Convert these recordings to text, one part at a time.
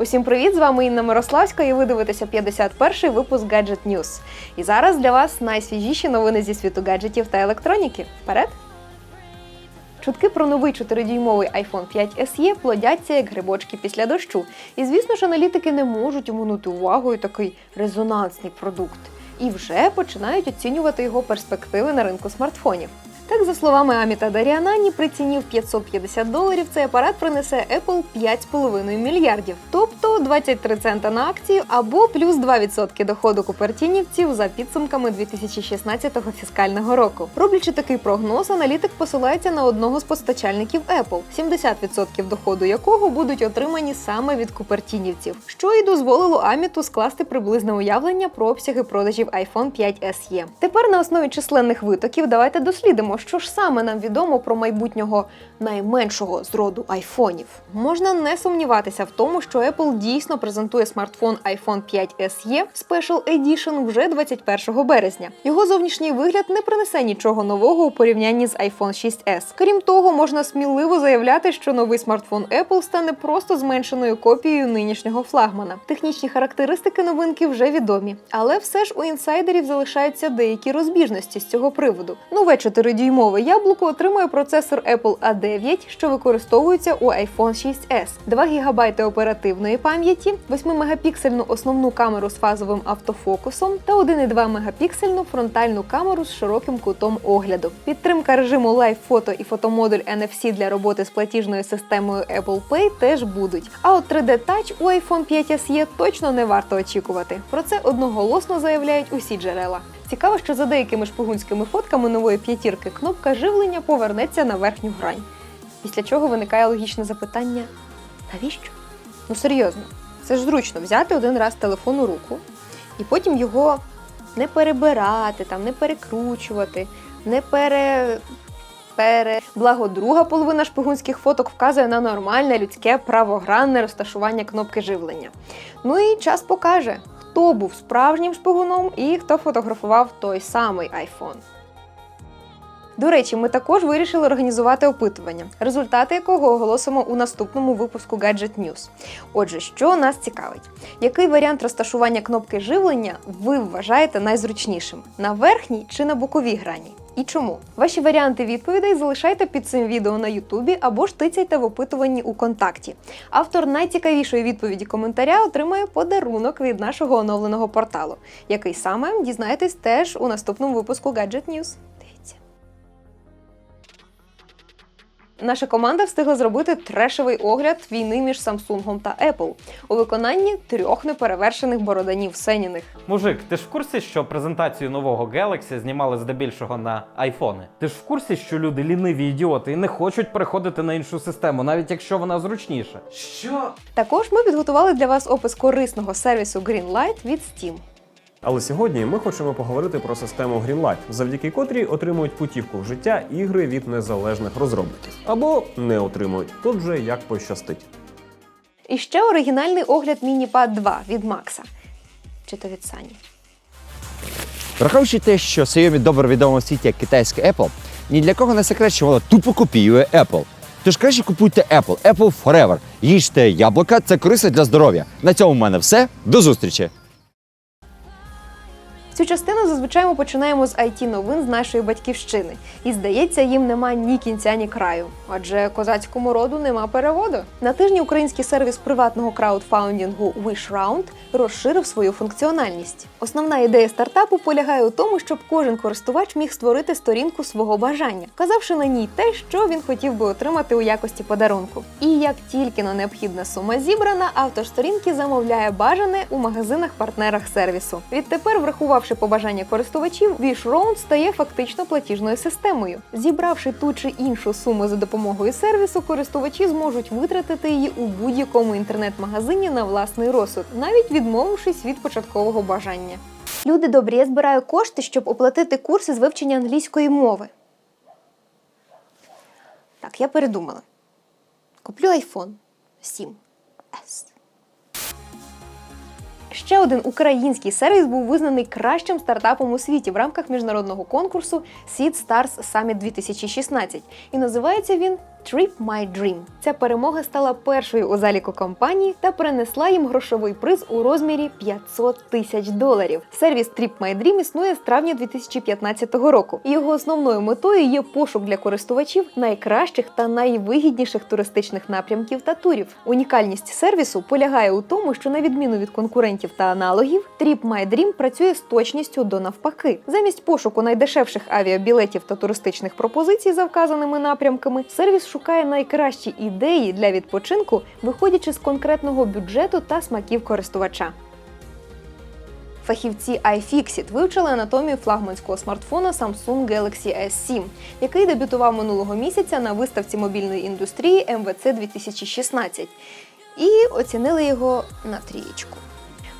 Усім привіт! З вами Інна Мирославська і ви дивитеся 51-й випуск Gadget News. І зараз для вас найсвіжіші новини зі світу гаджетів та електроніки. Вперед! Чутки про новий 4-дюймовий iPhone 5 SE плодяться як грибочки після дощу. І звісно ж, аналітики не можуть оминути увагою такий резонансний продукт. І вже починають оцінювати його перспективи на ринку смартфонів. Так, за словами Аміта Даріанані, при ціні в 550 доларів цей апарат принесе Apple 5,5 мільярдів, тобто 23 цента на акцію або плюс 2% доходу купертінівців за підсумками 2016 фіскального року. Роблячи такий прогноз, аналітик посилається на одного з постачальників Apple, 70% доходу якого будуть отримані саме від купертінівців, що і дозволило Аміту скласти приблизне уявлення про обсяги продажів iPhone 5 SE. Тепер на основі численних витоків давайте дослідимо, що ж саме нам відомо про майбутнього найменшого з роду айфонів. Можна не сумніватися в тому, що Apple дійсно презентує смартфон iPhone 5 SE Special Edition вже 21 березня. Його зовнішній вигляд не принесе нічого нового у порівнянні з iPhone 6s. Крім того, можна сміливо заявляти, що новий смартфон Apple стане просто зменшеною копією нинішнього флагмана. Технічні характеристики новинки вже відомі, але все ж у інсайдерів залишаються деякі розбіжності з цього приводу. Нове 4-дюймове яблуко отримує процесор Apple A9, що використовується у iPhone 6s, 2 ГБ оперативної пам'яті, 8-мегапіксельну основну камеру з фазовим автофокусом та 1,2 мегапіксельну фронтальну камеру з широким кутом огляду. Підтримка режиму Live Photo і фотомодуль NFC для роботи з платіжною системою Apple Pay теж будуть. А от 3D Touch у iPhone 5 SE точно не варто очікувати. Про це одноголосно заявляють усі джерела. Цікаво, що за деякими шпигунськими фотками нової п'ятірки кнопка живлення повернеться на верхню грань. Після чого виникає логічне запитання: навіщо? Ну серйозно, це ж зручно взяти один раз телефон у руку і потім його не перебирати, там, не перекручувати, не пере. Пере... Благо, друга половина шпигунських фоток вказує на нормальне людське правогранне розташування кнопки живлення. Ну і час покаже, хто був справжнім шпигуном і хто фотографував той самий iPhone. До речі, ми також вирішили організувати опитування, результати якого оголосимо у наступному випуску Gadget News. Отже, що нас цікавить? Який варіант розташування кнопки живлення ви вважаєте найзручнішим? На верхній чи на боковій грані? І чому? Ваші варіанти відповідей залишайте під цим відео на Ютубі або ж тицяйте в опитуванні у контакті. Автор найцікавішої відповіді коментаря отримає подарунок від нашого оновленого порталу, який саме дізнаєтесь теж у наступному випуску Gadget News. Наша команда встигла зробити трешовий огляд війни між Samsung та Apple у виконанні трьох неперевершених бороданів Сеніних. Мужик, ти ж в курсі, що презентацію нового Galaxy знімали здебільшого на айфони? Ти ж в курсі, що люди ліниві ідіоти і не хочуть переходити на іншу систему, навіть якщо вона зручніша? Що? Також ми підготували для вас опис корисного сервісу Greenlight від Steam. Але сьогодні ми хочемо поговорити про систему Greenlight, завдяки котрій отримують путівку в життя ігри від незалежних розробників або не отримують. Тут вже як пощастить. І ще оригінальний огляд MiniPad 2 від Макса. Чи то від Сані. Враховуючи те, що Xiaomi добре відомо в світі як китайське Apple, ні для кого не секрет, що воно тупо копіює Apple. Тож краще купуйте Apple, Apple Forever. Їжте яблука, це корисно для здоров'я. На цьому в мене все. До зустрічі! Цю частину зазвичай ми починаємо з it новин з нашої батьківщини. І здається, їм нема ні кінця, ні краю. Адже козацькому роду нема переводу. На тижні український сервіс приватного краудфаундінгу WishRound розширив свою функціональність. Основна ідея стартапу полягає у тому, щоб кожен користувач міг створити сторінку свого бажання, вказавши на ній те, що він хотів би отримати у якості подарунку. І як тільки на необхідна сума зібрана, автор сторінки замовляє бажане у магазинах-партнерах сервісу. Відтепер, врахувавши побажання користувачів, WishRound стає фактично платіжною системою. Зібравши ту чи іншу суму за допомогою сервісу, користувачі зможуть витратити її у будь-якому інтернет-магазині на власний розсуд, навіть відмовившись від початкового бажання. Люди добрі, я збираю кошти, щоб оплатити курси з вивчення англійської мови. Так, я передумала. Куплю iPhone 7 S. Ще один український сервіс був визнаний кращим стартапом у світі в рамках міжнародного конкурсу Seed Stars Summit 2016. І називається він Trip My Dream. Ця перемога стала першою у заліку компанії та принесла їм грошовий приз у розмірі 500 тисяч доларів. Сервіс Trip My Dream існує з травня 2015 року. Його основною метою є пошук для користувачів найкращих та найвигідніших туристичних напрямків та турів. Унікальність сервісу полягає у тому, що на відміну від конкурентів та аналогів, Trip My Dream працює з точністю до навпаки. Замість пошуку найдешевших авіабілетів та туристичних пропозицій за вказаними напрямками, сервіс шукає найкращі ідеї для відпочинку, виходячи з конкретного бюджету та смаків користувача. Фахівці iFixit вивчили анатомію флагманського смартфона Samsung Galaxy S7, який дебютував минулого місяця на виставці мобільної індустрії МВЦ 2016, і оцінили його на трієчку.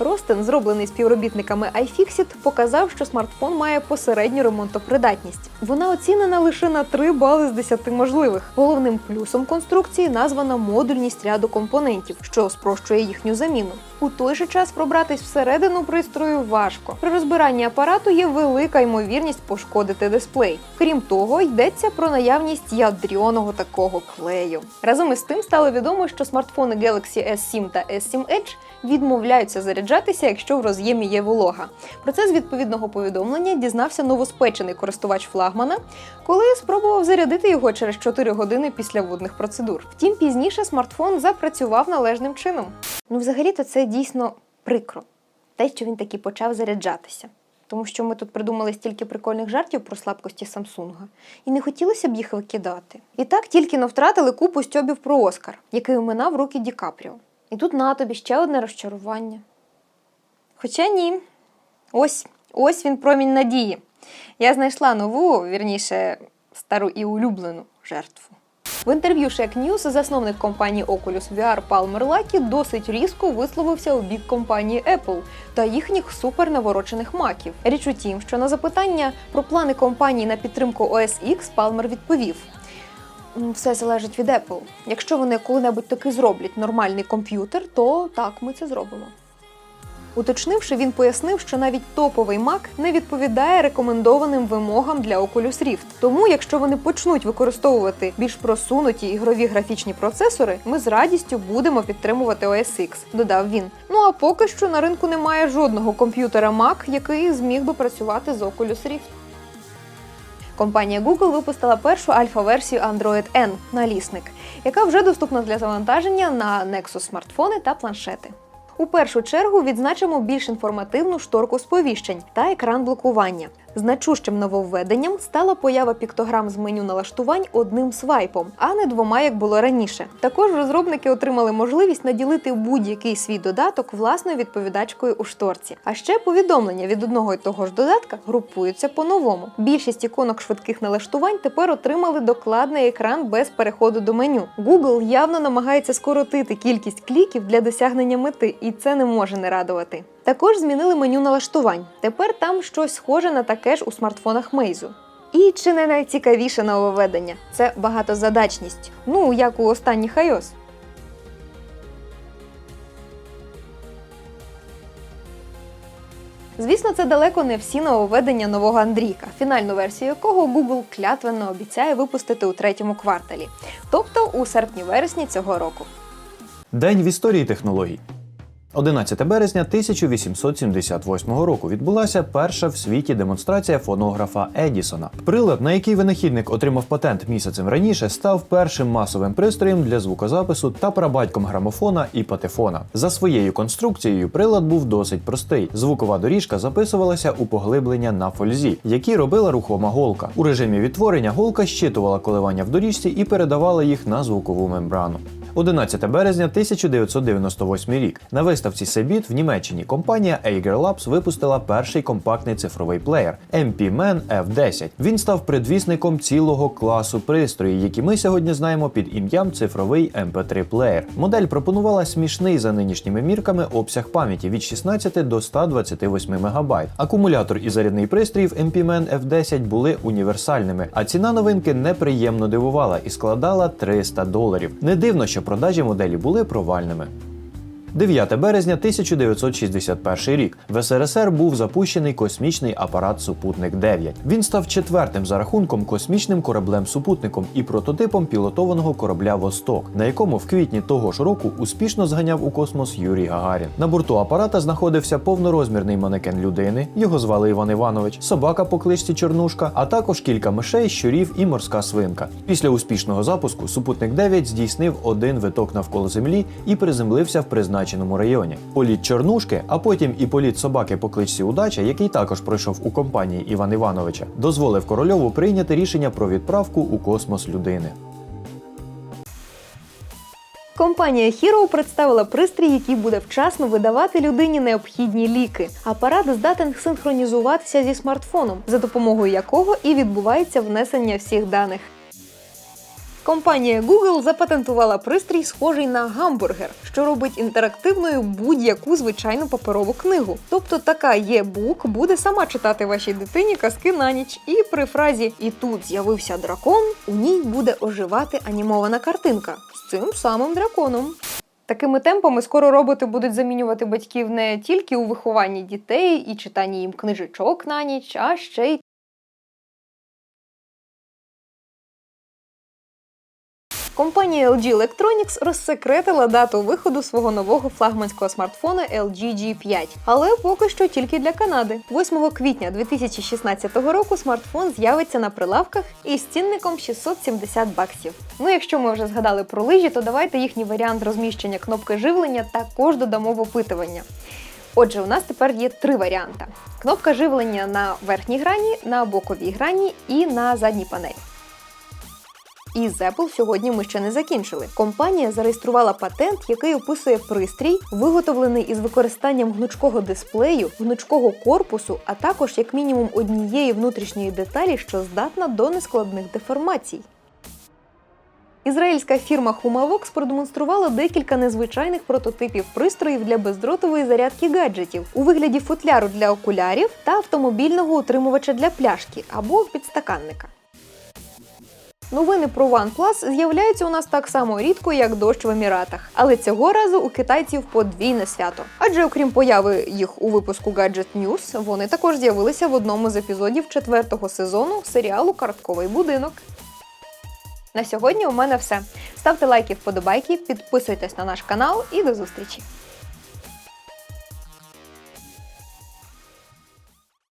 Ростин, зроблений співробітниками iFixit, показав, що смартфон має посередню ремонтопридатність. Вона оцінена лише на 3 бали з 10 можливих. Головним плюсом конструкції названа модульність ряду компонентів, що спрощує їхню заміну. У той же час пробратись всередину пристрою важко. При розбиранні апарату є велика ймовірність пошкодити дисплей. Крім того, йдеться про наявність ядреного такого клею. Разом із тим стало відомо, що смартфони Galaxy S7 та S7 Edge відмовляються заряджатися, якщо в роз'ємі є волога. Про це з відповідного повідомлення дізнався новоспечений користувач флагмана, коли спробував зарядити його через 4 години після водних процедур. Втім, пізніше смартфон запрацював належним чином. Ну, взагалі-то це дійсно прикро. Те, що він таки почав заряджатися. Тому що ми тут придумали стільки прикольних жартів про слабкості Самсунга, і не хотілося б їх викидати. І так тільки но втратили купу стьобів про Оскар, який оминав руки Ді Капріо. І тут на тобі ще одне розчарування. Хоча ні. Ось, ось він промінь надії. Я знайшла нову, вірніше, стару і улюблену жертву. В інтерв'ю Shack News засновник компанії Oculus VR Palmer Luckey досить різко висловився у бік компанії Apple та їхніх супернаворочених маків. Річ у тім, що на запитання про плани компанії на підтримку OS X Palmer відповів: все залежить від Apple. Якщо вони коли-небудь таки зроблять нормальний комп'ютер, то так ми це зробимо. Уточнивши, він пояснив, що навіть топовий Mac не відповідає рекомендованим вимогам для Oculus Rift. Тому, якщо вони почнуть використовувати більш просунуті ігрові графічні процесори, ми з радістю будемо підтримувати OS X, додав він. Ну а поки що на ринку немає жодного комп'ютера Mac, який зміг би працювати з Oculus Rift. Компанія Google випустила першу альфа-версію Android N налісник, яка вже доступна для завантаження на Nexus смартфони та планшети. У першу чергу відзначимо більш інформативну шторку сповіщень та екран блокування. Значущим нововведенням стала поява піктограм з меню налаштувань одним свайпом, а не двома, як було раніше. Також розробники отримали можливість наділити будь-який свій додаток власною відповідачкою у шторці. А ще повідомлення від одного і того ж додатка групуються по-новому. Більшість іконок швидких налаштувань тепер отримали докладний екран без переходу до меню. Google явно намагається скоротити кількість кліків для досягнення мети, і це не може не радувати. Також змінили меню налаштувань. Тепер там щось схоже на таке ж у смартфонах Meizu. І чи не найцікавіше нововведення це багатозадачність. Ну як у останніх iOS. Звісно, це далеко не всі нововведення нового Андрійка, фінальну версію якого Google клятвенно обіцяє випустити у третьому кварталі, тобто у серпні-вересні цього року. День в історії технологій. 11 березня 1878 року відбулася перша в світі демонстрація фонографа Едісона. Прилад, на який винахідник отримав патент місяцем раніше, став першим масовим пристроєм для звукозапису та прабатьком грамофона і патефона. За своєю конструкцією прилад був досить простий. Звукова доріжка записувалася у поглиблення на фользі, які робила рухома голка. У режимі відтворення голка щитувала коливання в доріжці і передавала їх на звукову мембрану. 11 березня 1998 рік. На виставці Cebit в Німеччині компанія Eiger Labs випустила перший компактний цифровий плеєр MP-Man F10. Він став предвісником цілого класу пристроїв, які ми сьогодні знаємо під ім'ям цифровий MP3 плеєр. Модель пропонувала смішний за нинішніми мірками обсяг пам'яті від 16 до 128 МБ. Акумулятор і зарядний пристрій в MP-Man F10 були універсальними, а ціна новинки неприємно дивувала і складала 300 доларів. Не дивно, що продажі моделі були провальними. 9 березня 1961 рік в СРСР був запущений космічний апарат Супутник 9. Він став четвертим за рахунком космічним кораблем-супутником і прототипом пілотованого корабля Восток, на якому в квітні того ж року успішно зганяв у космос Юрій Гагарін. На борту апарата знаходився повнорозмірний манекен людини. Його звали Іван Іванович, собака по кличці Чорнушка, а також кілька мишей, щурів і морська свинка. Після успішного запуску Супутник 9 здійснив один виток навколо землі і приземлився в призначеному районі. Політ Чорнушки, а потім і політ собаки по кличці Удача, який також пройшов у компанії Івана Івановича, дозволив корольову прийняти рішення про відправку у космос людини. Компанія Hero представила пристрій, який буде вчасно видавати людині необхідні ліки. Апарат здатен синхронізуватися зі смартфоном, за допомогою якого і відбувається внесення всіх даних. Компанія Google запатентувала пристрій, схожий на гамбургер, що робить інтерактивною будь-яку звичайну паперову книгу. Тобто така є бук буде сама читати вашій дитині казки на ніч, і при фразі І тут з'явився дракон, у ній буде оживати анімована картинка з цим самим драконом. Такими темпами скоро роботи будуть замінювати батьків не тільки у вихованні дітей і читанні їм книжечок на ніч, а ще й Компанія LG Electronics розсекретила дату виходу свого нового флагманського смартфона LG G5, але поки що тільки для Канади. 8 квітня 2016 року смартфон з'явиться на прилавках із цінником 670 баксів. Ну, якщо ми вже згадали про лижі, то давайте їхній варіант розміщення кнопки живлення також додамо в опитування. Отже, у нас тепер є три варіанти: кнопка живлення на верхній грані, на боковій грані і на задній панелі. І з Apple сьогодні ми ще не закінчили. Компанія зареєструвала патент, який описує пристрій, виготовлений із використанням гнучкого дисплею, гнучкого корпусу, а також як мінімум однієї внутрішньої деталі, що здатна до нескладних деформацій. Ізраїльська фірма Humavox продемонструвала декілька незвичайних прототипів пристроїв для бездротової зарядки гаджетів у вигляді футляру для окулярів та автомобільного утримувача для пляшки або підстаканника. Новини про OnePlus з'являються у нас так само рідко, як дощ в Еміратах. Але цього разу у китайців подвійне свято. Адже окрім появи їх у випуску Gadget News, вони також з'явилися в одному з епізодів четвертого сезону серіалу Картковий будинок. На сьогодні у мене все. Ставте лайки, вподобайки, підписуйтесь на наш канал і до зустрічі!